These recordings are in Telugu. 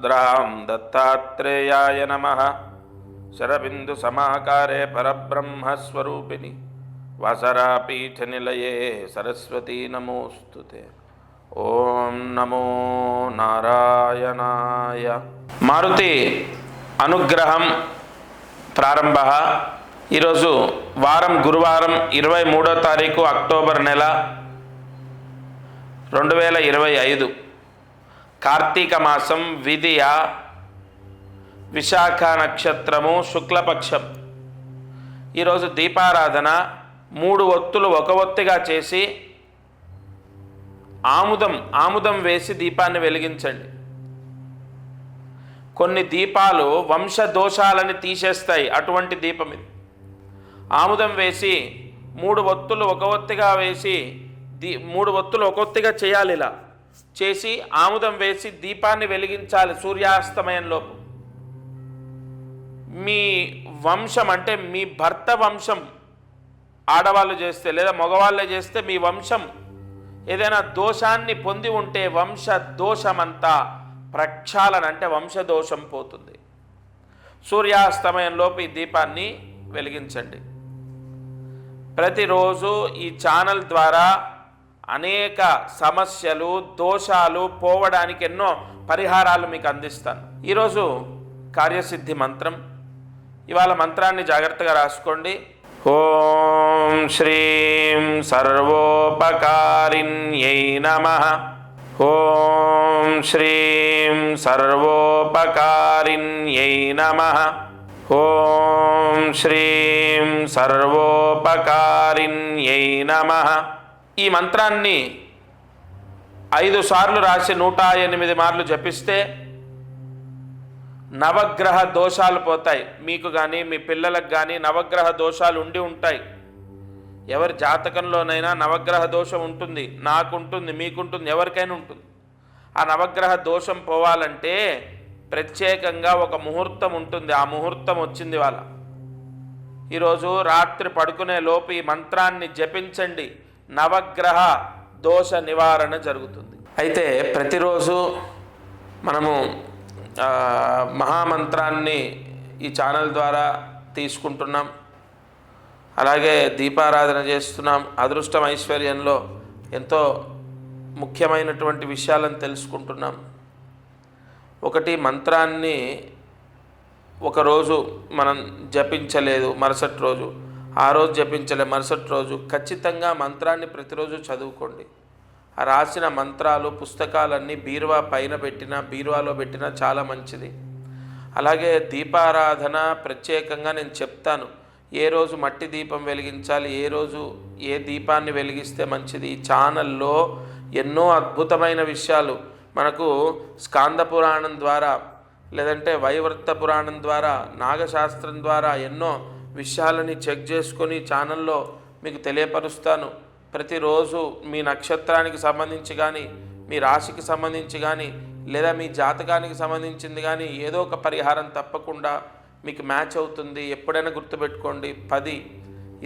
द्रां दत्तात्रेयाय नमः शरबिन्दुसमाकारे परब्रह्मस्वरूपिणि वसरापीठनिलये सरस्वती नमोऽस्तु ते ఓం నమో నారాయణాయ మారుతి అనుగ్రహం ప్రారంభ ఈరోజు వారం గురువారం ఇరవై మూడో తారీఖు అక్టోబర్ నెల రెండు వేల ఇరవై ఐదు కార్తీక మాసం విధియ విశాఖ నక్షత్రము శుక్లపక్షం. ఈరోజు దీపారాధన మూడు ఒత్తులు ఒక ఒత్తిగా చేసి ఆముదం ఆముదం వేసి దీపాన్ని వెలిగించండి. కొన్ని దీపాలు వంశ దోషాలని తీసేస్తాయి అటువంటి దీపం ఇది. ఆముదం వేసి మూడు ఒత్తులు ఒక ఒత్తిగా వేసి దీ మూడు ఒత్తులు ఒక ఒత్తిగా చేయాలి ఇలా చేసి ఆముదం వేసి దీపాన్ని వెలిగించాలి సూర్యాస్తమయంలోపు. మీ వంశం అంటే మీ భర్త వంశం ఆడవాళ్ళు చేస్తే లేదా మగవాళ్ళే చేస్తే మీ వంశం ఏదైనా దోషాన్ని పొంది ఉంటే వంశ దోషమంతా ప్రక్షాళన అంటే వంశదోషం పోతుంది. సూర్యాస్తమయంలోపు ఈ దీపాన్ని వెలిగించండి. ప్రతిరోజు ఈ ఛానల్ ద్వారా అనేక సమస్యలు దోషాలు పోవడానికి ఎన్నో పరిహారాలు మీకు అందిస్తాను. ఈరోజు కార్యసిద్ధి మంత్రం. ఇవాళ మంత్రాన్ని జాగ్రత్తగా రాసుకోండి. ఓం శ్రీం సర్వోపకారిణ్యై నమ. ఓం శ్రీం సర్వోపకారిణ్యై నమ. ఓం శ్రీం సర్వోపకారిణ్యై నమ. ఈ మంత్రాన్ని ఐదు సార్లు రాసి నూట ఎనిమిది మార్లు జపిస్తే నవగ్రహ దోషాలు పోతాయి. మీకు కానీ మీ పిల్లలకు కానీ నవగ్రహ దోషాలు ఉండి ఉంటాయి. ఎవరి జాతకంలోనైనా నవగ్రహ దోషం ఉంటుంది. నాకుంటుంది మీకుంటుంది ఎవరికైనా ఉంటుంది. ఆ నవగ్రహ దోషం పోవాలంటే ప్రత్యేకంగా ఒక ముహూర్తం ఉంటుంది. ఆ ముహూర్తం వచ్చింది వాళ్ళ ఈరోజు రాత్రి పడుకునే లోపు ఈ మంత్రాన్ని జపించండి. నవగ్రహ దోష నివారణ జరుగుతుంది. అయితే ప్రతిరోజు మనము మహామంత్రాన్ని ఈ ఛానల్ ద్వారా తీసుకుంటున్నాం. అలాగే దీపారాధన చేస్తున్నాం. అదృష్టం ఐశ్వర్యంలో ఎంతో ముఖ్యమైనటువంటి విషయాలను తెలుసుకుంటున్నాం. ఒకటి మంత్రాన్ని ఒకరోజు మనం జపించలేదు మరుసటి రోజు. ఆ రోజు జపించలే మరుసటి రోజు. ఖచ్చితంగా మంత్రాన్ని ప్రతిరోజు చదువుకోండి. ఆ రాసిన మంత్రాలు పుస్తకాలన్నీ బీరువా పైన పెట్టినా బీరువాలో పెట్టినా చాలా మంచిది. అలాగే దీపారాధన ప్రత్యేకంగా నేను చెప్తాను. ఏ రోజు మట్టి దీపం వెలిగించాలి ఏ రోజు ఏ దీపాన్ని వెలిగిస్తే మంచిది? ఈ ఛానల్లో ఎన్నో అద్భుతమైన విషయాలు. మనకు స్కాంద పురాణం ద్వారా లేదంటే వైవర్త పురాణం ద్వారా నాగశాస్త్రం ద్వారా ఎన్నో విషయాలని చెక్ చేసుకొని ఛానల్లో మీకు తెలియపరుస్తాను. ప్రతిరోజు మీ నక్షత్రానికి సంబంధించి కానీ మీ రాశికి సంబంధించి కానీ లేదా మీ జాతకానికి సంబంధించింది కానీ ఏదో ఒక పరిహారం తప్పకుండా మీకు మ్యాచ్ అవుతుంది. ఎప్పుడైనా గుర్తుపెట్టుకోండి. పది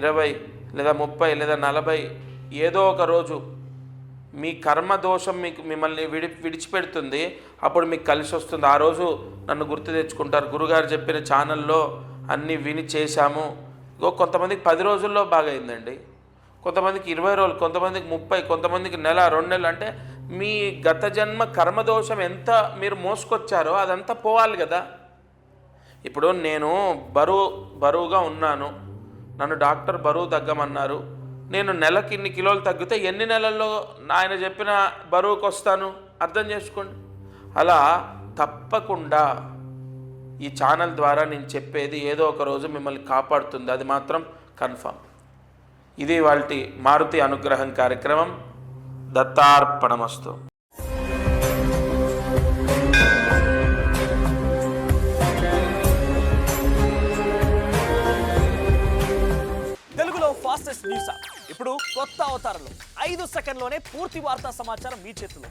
ఇరవై లేదా ముప్పై లేదా నలభై ఏదో ఒక రోజు మీ కర్మ దోషం మీకు మిమ్మల్ని విడి విడిచిపెడుతుంది. అప్పుడు మీకు కలిసి వస్తుంది ఆ రోజు నన్ను గుర్తు తెచ్చుకుంటారు. గురుగారు చెప్పిన ఛానల్లో అన్నీ విని చేశాము. కొంతమందికి పది రోజుల్లో బాగైందండి. కొంతమందికి ఇరవై రోజులు కొంతమందికి ముప్పై కొంతమందికి నెల రెండు నెలలు అంటే మీ గత జన్మ కర్మదోషం ఎంత మీరు మోసుకొచ్చారో అదంతా పోవాలి కదా. ఇప్పుడు నేను బరువు బరువుగా ఉన్నాను. నన్ను డాక్టర్ బరువు తగ్గమన్నారు. నేను నెలకి ఇన్ని కిలోలు తగ్గితే ఎన్ని నెలల్లో ఆయన చెప్పిన బరువుకు వస్తాను అర్థం చేసుకోండి. అలా తప్పకుండా ఈ ఛానల్ ద్వారా నేను చెప్పేది ఏదో ఒక రోజు మిమ్మల్ని కాపాడుతుంది. అది మాత్రం కన్ఫామ్ ఇది వాళ్ళ మారుతి అనుగ్రహం కార్యక్రమం. దత్తార్పణమస్తు. తెలుగులో ఫాస్టెస్ట్ న్యూస్ ఇప్పుడు కొత్త అవతారంలో. ఐదు సెకండ్లోనే పూర్తి వార్తా సమాచారం మీ చేతిలో.